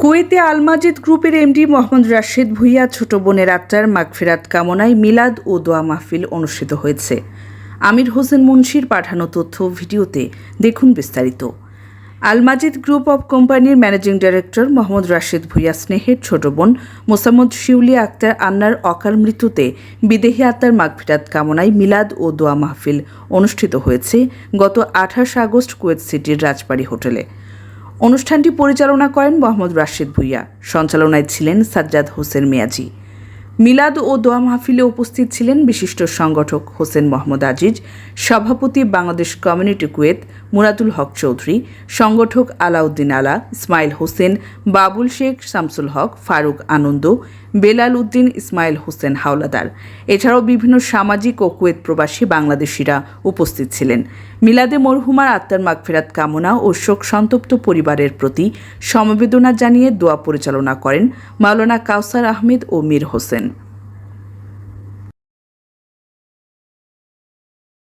কুয়েতে আলমাজিদ গ্রুপের এমডি মোহাম্মদ রাশেদ ভুইয়া, ছোট বোনের আক্তার মাগফিরাত কামনায় মিলাদ ও দোয়া মাহফিল অনুষ্ঠিত হয়েছে। আমির হোসেন মুন্সির পাঠানো তথ্য ভিডিওতে দেখুন বিস্তারিত। আলমাজিদ গ্রুপ অব কোম্পানির ম্যানেজিং ডাইরেক্টর মোহাম্মদ রাশেদ ভুইয়া স্নেহের ছোট বোন মোসাম্মদ শিউলি আক্তার আন্নার অকাল মৃত্যুতে বিদেহী আত্মার মাগফিরাত কামনায় মিলাদ ও দোয়া মাহফিল অনুষ্ঠিত হয়েছে গত আঠাশ আগস্ট কুয়েত সিটির রাজবাড়ী হোটেলে। অনুষ্ঠানটি পরিচালনা করেন মোহাম্মদ রাশিদ ভুইয়া। সঞ্চালনায় ছিলেন সাজ্জাদ হোসেন মিয়াজি। মিলাদ ও দোয়া মাহফিলে উপস্থিত ছিলেন বিশিষ্ট সংগঠক হোসেন মোহাম্মদ আজিজ, সভাপতি বাংলাদেশ কমিউনিটি কুয়েত মুরাদুল হক চৌধুরী, সংগঠক আলাউদ্দিন আলা, ইসমাইল হোসেন, বাবুল শেখ, শামসুল হক, ফারুক আনন্দ, বেলাল উদ্দিন, ইসমাইল হোসেন হাওলাদার। এছাড়াও বিভিন্ন সামাজিক ও কুয়েত প্রবাসী বাংলাদেশিরা উপস্থিত ছিলেন। মিলাদে মরহুমার আত্মার মাগফেরাত কামনা ও শোক সন্তপ্ত পরিবারের প্রতি সমবেদনা জানিয়ে দোয়া পরিচালনা করেন মাওলানা কাউসার আহমেদ ও মীর হোসেন।